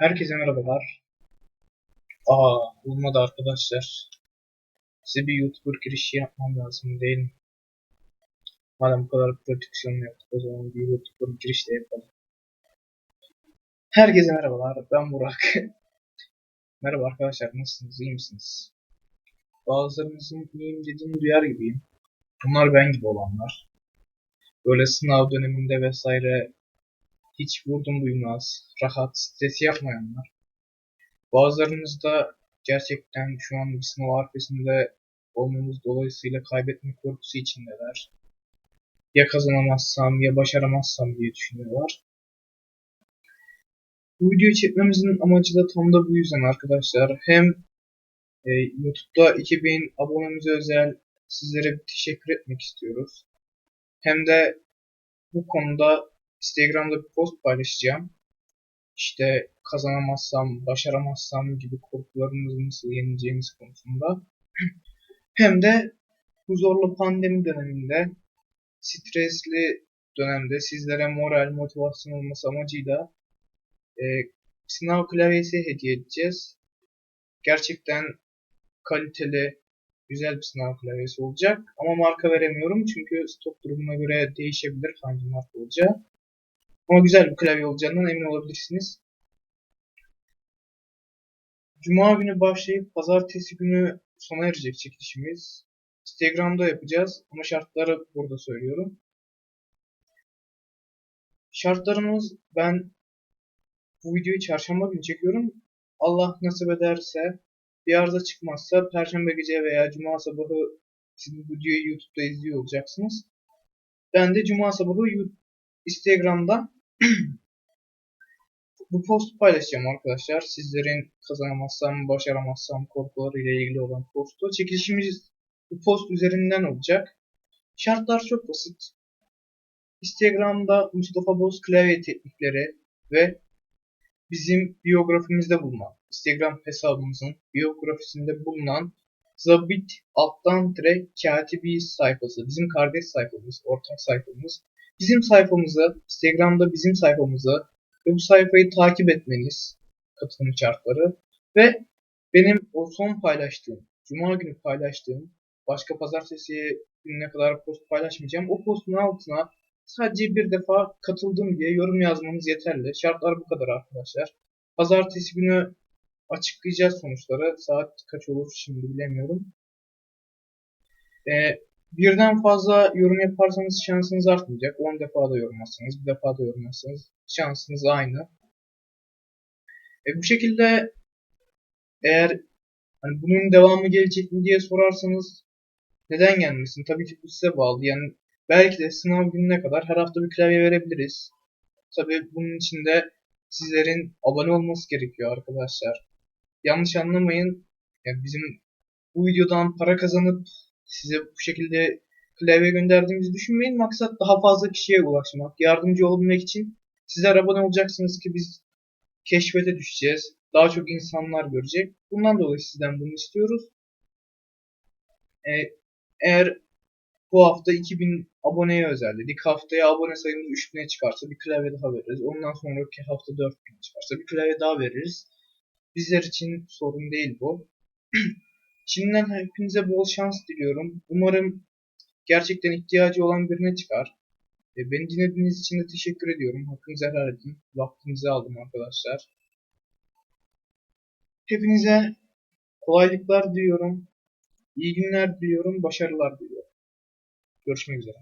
Herkese merhabalar. Aa, olmadı arkadaşlar. Size bir YouTuber girişi yapmam lazım değil mi? Madem bu kadar prodüksiyon yaptık o zaman bir YouTuber giriş de yapalım. Herkese merhabalar. Ben Burak. Merhaba arkadaşlar. Nasılsınız? İyi misiniz? Bazılarınızın iyiyim dediğini duyar gibiyim. Bunlar ben gibi olanlar. Böyle sınav döneminde vesaire hiç vurdum duymaz, rahat, stres yapmayanlar. Bazılarınız da gerçekten şu an bir sınav arkasında olmamız dolayısıyla kaybetme korkusu içindeler. Ya kazanamazsam ya başaramazsam diye düşünüyorlar. Bu videoyu çekmemizin amacı da tam da bu yüzden arkadaşlar. Hem e, YouTube'da 2000 abonemize özel sizlere bir teşekkür etmek istiyoruz. Hem de bu konuda Instagram'da bir post paylaşacağım. İşte kazanamazsam, başaramazsam gibi korkularımızı nasıl yeneceğimiz konusunda. Hem de bu zorlu pandemi döneminde, stresli dönemde sizlere moral, motivasyon olması amacıyla e, sınav klavyesi hediye edeceğiz. Gerçekten kaliteli, güzel bir sınav klavyesi olacak. Ama marka veremiyorum çünkü stok durumuna göre değişebilir hangi marka olacağı. Ama güzel bir klavye olacağından emin olabilirsiniz. Cuma günü başlayıp pazartesi günü sona erecek çekilişimiz. Instagram'da yapacağız ama şartları burada söylüyorum. Şartlarımız ben bu videoyu çarşamba günü çekiyorum. Allah nasip ederse bir arıza çıkmazsa perşembe gece veya cuma sabahı siz bu videoyu YouTube'da izliyor olacaksınız. Ben de cuma sabahı Instagram'da bu postu paylaşacağım arkadaşlar. Sizlerin kazanamazsam, başaramazsam korkuları ile ilgili olan postu. Çekilişimiz bu post üzerinden olacak. Şartlar çok basit. Instagram'da Mustafa Boz klavye teknikleri ve bizim biyografimizde bulunan, Instagram hesabımızın biyografisinde bulunan Zabit alttan tire katibi sayfası, bizim kardeş sayfamız, ortak sayfamız. Bizim sayfamızı, Instagram'da bizim sayfamızı ve bu sayfayı takip etmeniz, katılım şartları ve benim o son paylaştığım, Cuma günü paylaştığım, başka pazartesi gününe kadar post paylaşmayacağım. O postun altına sadece bir defa katıldım diye yorum yazmanız yeterli. Şartlar bu kadar arkadaşlar. Pazartesi günü açıklayacağız sonuçları. Saat kaç olur şimdi bilemiyorum. Ee, birden fazla yorum yaparsanız şansınız artmayacak. 10 defa da yorum atsanız, bir defa da yorum atsanız şansınız aynı. E, bu şekilde eğer hani bunun devamı gelecek mi diye sorarsanız neden gelmesin? Tabii ki bu size bağlı. Yani belki de sınav gününe kadar her hafta bir klavye verebiliriz. Tabii bunun için de sizlerin abone olması gerekiyor arkadaşlar. Yanlış anlamayın. Yani bizim bu videodan para kazanıp size bu şekilde klavye gönderdiğimizi düşünmeyin. Maksat daha fazla kişiye ulaşmak, yardımcı olabilmek için sizler abone olacaksınız ki biz keşfete düşeceğiz. Daha çok insanlar görecek. Bundan dolayı sizden bunu istiyoruz. Ee, eğer bu hafta 2000 aboneye özel. Haftaya abone sayımız 3000'e çıkarsa bir klavye daha veririz. Ondan sonraki hafta 4000'e çıkarsa bir klavye daha veririz. Bizler için sorun değil bu. Şimdiden hepinize bol şans diliyorum. Umarım gerçekten ihtiyacı olan birine çıkar. E, beni dinlediğiniz için de teşekkür ediyorum. Hakkınızı helal edin. Vaktinizi aldım arkadaşlar. Hepinize kolaylıklar diliyorum. İyi günler diliyorum. Başarılar diliyorum. Görüşmek üzere.